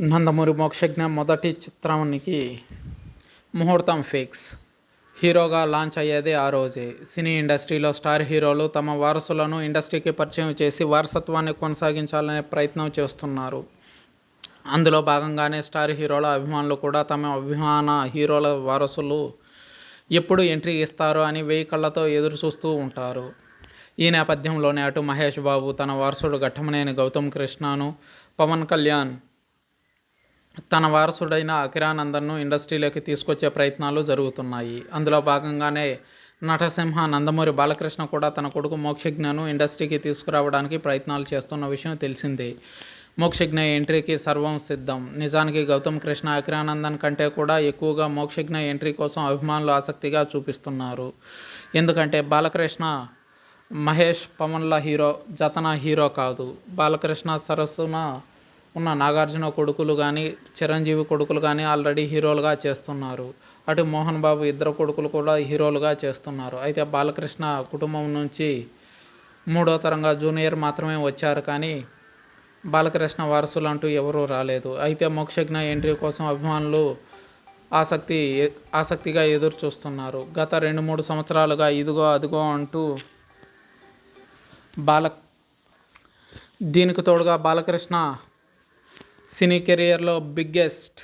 నందమూరి మోక్షజ్ఞ మొదటి చిత్రానికి ముహూర్తం ఫిక్స్. హీరోగా లాంచ్ అయ్యేది ఆ రోజే. సినీ ఇండస్ట్రీలో స్టార్ హీరోలు తమ వారసులను ఇండస్ట్రీకి పరిచయం చేసి వారసత్వాన్ని కొనసాగించాలనే ప్రయత్నం చేస్తున్నారు. అందులో భాగంగానే స్టార్ హీరోల అభిమానులు కూడా తమ అభిమాన హీరోల వారసులు ఎప్పుడు ఎంట్రీ ఇస్తారు అని వెయ్యి కళ్ళతో ఎదురు చూస్తూ ఉంటారు. ఈ నేపథ్యంలోనే అటు మహేష్ బాబు తన వారసుడు ఘట్టమనేని గౌతమ్ కృష్ణను పవన్ కళ్యాణ్ తన వారసుడైన అకిరానందన్ను ఇండస్ట్రీలోకి తీసుకొచ్చే ప్రయత్నాలు జరుగుతున్నాయి. అందులో భాగంగానే నటసింహ నందమూరి బాలకృష్ణ కూడా తన కొడుకు మోక్షజ్ఞను ఇండస్ట్రీకి తీసుకురావడానికి ప్రయత్నాలు చేస్తున్న విషయం తెలిసిందే. మోక్షజ్ఞ ఎంట్రీకి సర్వం సిద్ధం. నిజానికి గౌతమ్ కృష్ణ అకిరానందన్ కంటే కూడా ఎక్కువగా మోక్షజ్ఞ ఎంట్రీ కోసం అభిమానులు ఆసక్తిగా చూపిస్తున్నారు. ఎందుకంటే బాలకృష్ణ మహేష్ పవన్ల హీరో జతన హీరో కాదు. బాలకృష్ణ సరస్సున ఉన్న నాగార్జున కొడుకులు కానీ చిరంజీవి కొడుకులు కానీ ఆల్రెడీ హీరోలుగా చేస్తున్నారు. అటు మోహన్ బాబు ఇద్దరు కొడుకులు కూడా హీరోలుగా చేస్తున్నారు. అయితే బాలకృష్ణ కుటుంబం నుంచి మూడో తరంగా జూనియర్ మాత్రమే వచ్చారు కానీ బాలకృష్ణ వారసులు అంటూ ఎవరూ రాలేదు. అయితే మోక్షజ్ఞ ఎంట్రీ కోసం అభిమానులు ఆసక్తి ఆసక్తిగా ఎదురు చూస్తున్నారు గత రెండు మూడు సంవత్సరాలుగా ఇదిగో అదిగో అంటూ బాల దీనికి తోడుగా బాలకృష్ణ సినీ కెరియర్లో బిగ్గెస్ట్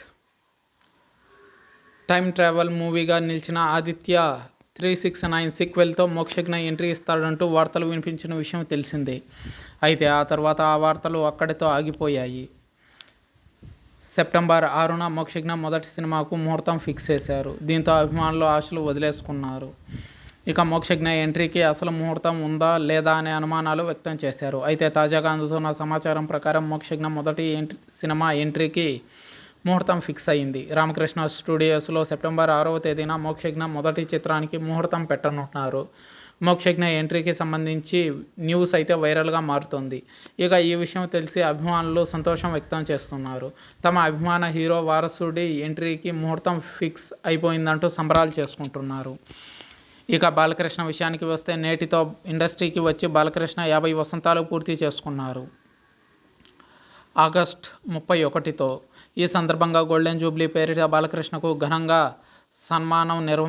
టైం ట్రావెల్ మూవీగా నిలిచిన ఆదిత్య త్రీ సిక్స్ నైన్ సీక్వెల్తో మోక్షజ్ఞ ఎంట్రీ ఇస్తాడంటూ వార్తలు వినిపించిన విషయం తెలిసిందే. అయితే ఆ తర్వాత ఆ వార్తలు అక్కడితో ఆగిపోయాయి. సెప్టెంబర్ ఆరున మోక్షజ్ఞ మొదటి సినిమాకు ముహూర్తం ఫిక్స్ చేశారు. దీంతో అభిమానులు ఆశలు వదిలేసుకున్నారు. ఇక మోక్షజ్ఞ ఎంట్రీకి అసలు ముహూర్తం ఉందా లేదా అనే అనుమానాలు వ్యక్తం చేశారు. అయితే తాజాగా అందుతున్న సమాచారం ప్రకారం మోక్షజ్ఞ మొదటి ఎంట్రీ సినిమా ఎంట్రీకి ముహూర్తం ఫిక్స్ అయింది. రామకృష్ణ స్టూడియోస్లో సెప్టెంబర్ ఆరవ తేదీన మోక్షజ్ఞ మొదటి చిత్రానికి ముహూర్తం పెట్టనున్నారు. మోక్షజ్ఞ ఎంట్రీకి సంబంధించి న్యూస్ అయితే వైరల్గా మారుతుంది. ఇక ఈ విషయం తెలిసి అభిమానులు సంతోషం వ్యక్తం చేస్తున్నారు. తమ అభిమాన హీరో వారసుడి ఎంట్రీకి ముహూర్తం ఫిక్స్ అయిపోయిందంటూ సంబరాలు చేసుకుంటున్నారు. ఇక బాలకృష్ణ విషయానికి వస్తే నేటితో ఇండస్ట్రీకి వచ్చి బాలకృష్ణ యాభై వసంతాలు పూర్తి చేసుకున్నారు. ఆగస్ట్ ముప్పై ఒకటితో ఈ సందర్భంగా గోల్డెన్ జూబ్లీ పేరిట బాలకృష్ణకు ఘనంగా సన్మానం నిర్వ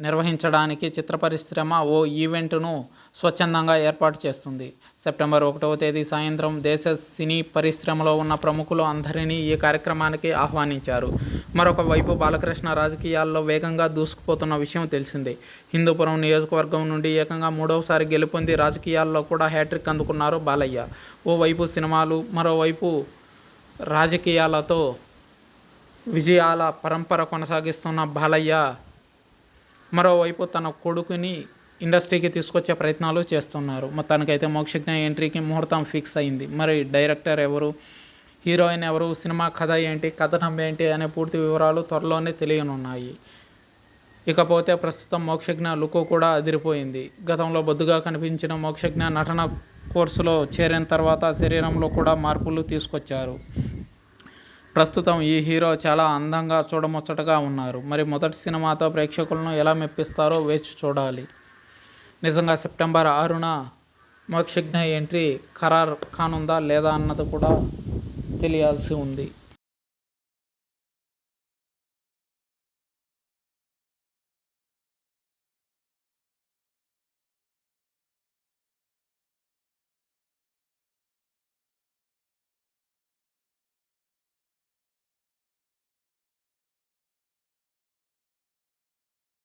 నిర్వహించడానికి చిత్ర పరిశ్రమ ఓ ఈవెంట్ను స్వచ్ఛందంగా ఏర్పాటు చేస్తుంది. సెప్టెంబర్ ఒకటవ తేదీ సాయంత్రం దేశ సినీ పరిశ్రమలో ఉన్న ప్రముఖులు అందరినీ ఈ కార్యక్రమానికి ఆహ్వానించారు. మరొక వైపు బాలకృష్ణ రాజకీయాల్లో వేగంగా దూసుకుపోతున్న విషయం తెలిసిందే. హిందూపురం నియోజకవర్గం నుండి ఏకంగా మూడవసారి గెలుపొంది రాజకీయాల్లో కూడా హ్యాట్రిక్ అందుకున్నారు బాలయ్య. ఓవైపు సినిమాలు మరోవైపు రాజకీయాలతో విజయాల పరంపర కొనసాగిస్తున్న బాలయ్య మరోవైపు తన కొడుకుని ఇండస్ట్రీకి తీసుకొచ్చే ప్రయత్నాలు చేస్తున్నారు. మొత్తానికైతే మోక్షజ్ఞ ఎంట్రీకి ముహూర్తం ఫిక్స్ అయింది. మరి డైరెక్టర్ ఎవరు? హీరోయిన్ ఎవరు సినిమా కథ ఏంటి కథనం ఏంటి అనే పూర్తి వివరాలు త్వరలోనే తెలియనున్నాయి. ఇకపోతే ప్రస్తుతం మోక్షజ్ఞ లుక్ కూడా అదిరిపోయింది. గతంలో బొద్దుగా కనిపించిన మోక్షజ్ఞ నటన కోర్సులో చేరిన తర్వాత శరీరంలో కూడా మార్పులు తీసుకొచ్చారు. ప్రస్తుతం ఈ హీరో చాలా అందంగా చూడముచ్చటగా ఉన్నారు. మరి మొదటి సినిమాతో ప్రేక్షకులను ఎలా మెప్పిస్తారో వేచి చూడాలి. నిజంగా సెప్టెంబర్ ఆరున మోక్షజ్ఞ ఎంట్రీ ఖరారు కానుందా లేదా అన్నది కూడా తెలియాల్సి ఉంది.